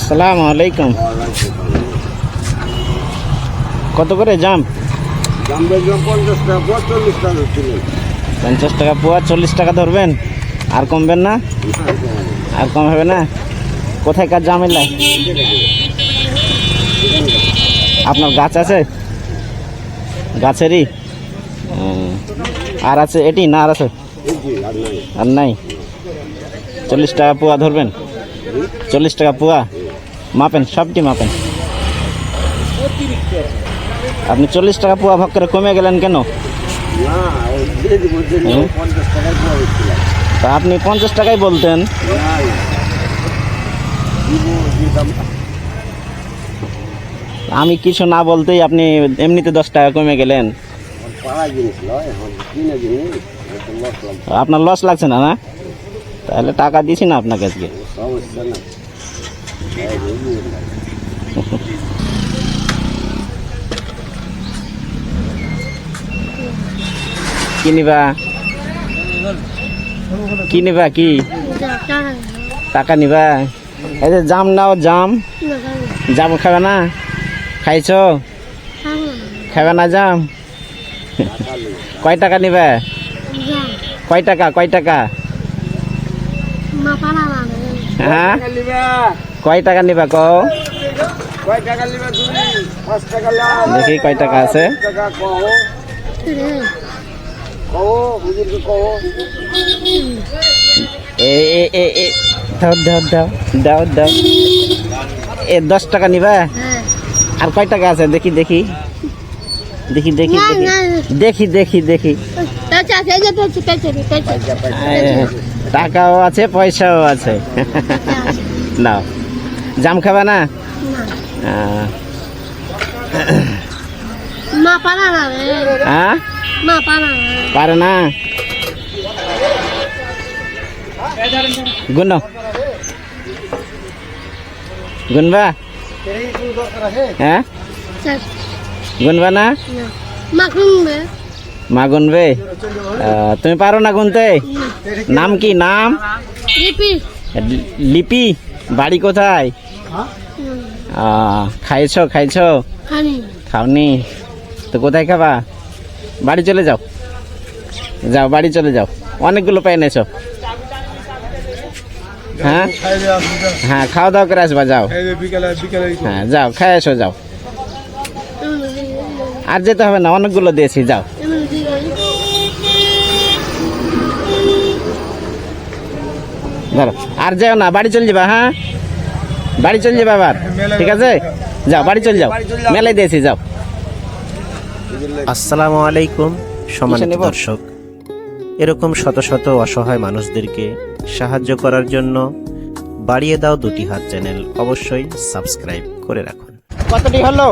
আসসালামু আলাইকুম। কত করে জাম? পঞ্চাশ টাকা পোয়া চল্লিশ টাকা ধরবেন? আর কমবেন না? আর কম হবে না? কোথায় কার জাম এলাই? আপনার গাছ আছে? গাছেরই? আর আছে এটি না আর আছে? আর নাই। চল্লিশ টাকা পোয়া ধরবেন? চল্লিশ টাকা পোয়া? মাপেন, সবটি মাপেন। আপনি চল্লিশ টাকা পোয়া ভাগ করে কমে গেলেন কেন? তা আপনি পঞ্চাশ টাকাই বলতেন। আমি কিছু না বলতেই আপনি এমনিতে দশ টাকা কমে গেলেন। আপনার লস লাগছে না না? তাহলে টাকা দিছি না আপনাকে আজকে। সমস্যা না এই বুঝলি না। কি নিবা? কি নিবা কি? টাকা নিবা? এই যে জাম নাও জাম। জাম খাবে না? খাইছো? খাবে না জাম? কয় টাকা নিবে? কয় টাকা কয় টাকা? হ্যাঁ? কয় টাকা নিবা কও? দেখি কয় টাকা আছে। দাও দাও এ দশ টাকা নিবা? আর কয় টাকা আছে? দেখি দেখি। দেখি দেখি দেখি। দেখি দেখি দেখি। টাকাও আছে পয়সাও আছে। নাও। জাম খাবা না? হ্যাঁ? পারে না। গুনো গুনবা? হ্যাঁ? গুনবা না? মা গুনবে তুমি পারো না গুনতে? নাম কি? নাম? লিপি। লিপি? বাড়ি কোথায়? খাইছো খাইছো? খাওনি? তো কোথায় খাবা? বাড়ি চলে যাও। যাও বাড়ি চলে যাও। অনেকগুলো পাই এনেছো। হ্যাঁ? হ্যাঁ খাওয়া দাওয়া করে আসবা যাও। হ্যাঁ যাও খাই এসো যাও। আর যেতে হবে না অনেকগুলো দিয়েছি যাও। ধরো। আর যাও না বাড়ি চলে যাবা হ্যাঁ? বাড়ি চলে যাবা আবার ঠিক আছে? যাও বাড়ি চলে যাও। মেলায় দিয়েছি যাও। আসসালামু আলাইকুম সম্মানিত? দর্শক। এরকম শত শত অসহায় মানুষদেরকে সাহায্য করার জন্য বাড়িয়ে দাও দুটি হাত চ্যানেল অবশ্যই সাবস্ক্রাইব করে রাখুন। কতটি হলো?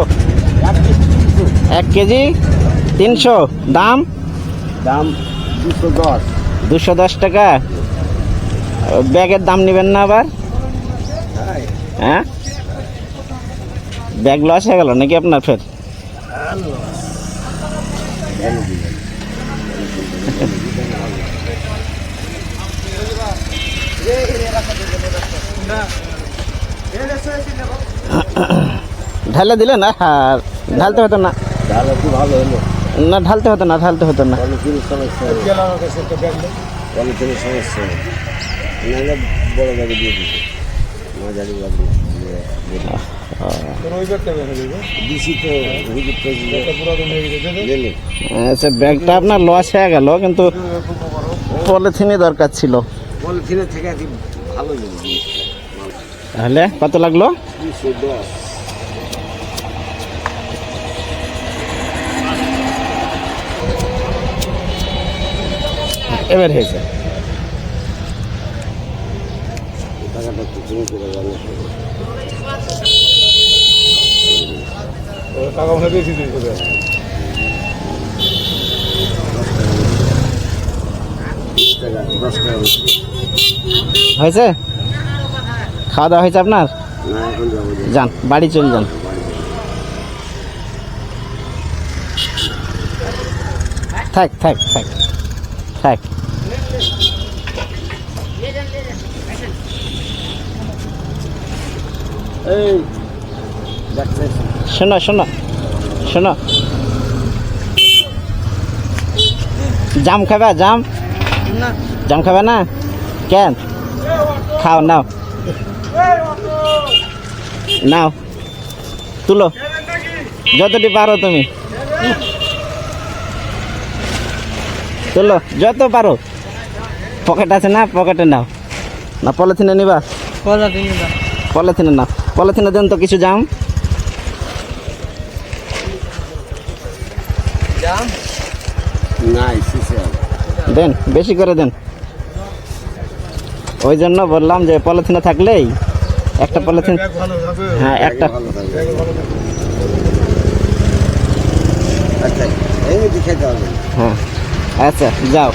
এক কেজি তিনশো। দাম? দাম দুশো দশ। দুশো দশ টাকা। ব্যাগের দাম নেবেন না আবার? হ্যাঁ? ব্যাগ লস হয়ে গেল নাকি আপনার ফের? ঢালে দিলে না? আর ঢালতে হতো না? না, ঢালতে হতো না, ঢালতে হতো না। সমস্যা। নাহলে বড় গাড়ি দিয়ে দিচ্ছে মাঝারি গাড়ি আচ্ছা কিন্তু পলিথিনে দরকার ছিল। ভালো তাহলে কত লাগল? এবার হয়েছে। টাকাটা একটু করে টাকা হয়েছে? খাওয়া দাওয়া হয়েছে আপনার? না এখন যাব যে যান বাড়ি চলে যান। থাক থাক থাক থাক। এই শোনো শোনো জাম খাবা জাম? জাম খাবে না? কেন? খাও নাও। নাও। তুলো। যতটি পারো তুমি। তুলো যত পারো। পকেট আছে না? পকেটে নাও। না পলিথিনে নিবা। পলিথিনে নাও। পলিথিনে দেন তো কিছু জাম। নাই দেন বেশি করে দেন। ওই জন্য বললাম যে পলিথিনে থাকলেই একটা পলিথিন হ্যাঁ একটা। আচ্ছা হ্যাঁ। আচ্ছা যাও।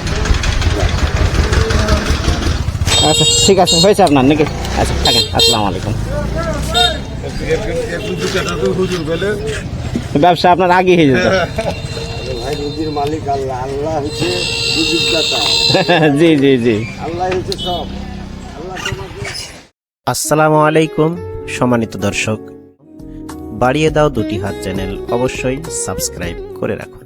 আচ্ছা ঠিক আছে হয়েছে আপনার নাকি? আচ্ছা থাকেন আসসালামু আলাইকুম। ব্যবসা আপনার আগে হয়ে যেত। ভাই মালিক আল্লাহ। আল্লাহ হচ্ছে জি জি জি। আল্লাহ হচ্ছে সব। আসসালামু আলাইকুম সম্মানিত দর্শক। বাড়িয়ে দাও দুটি হাত চ্যানেল অবশ্যই সাবস্ক্রাইব করে রাখুন।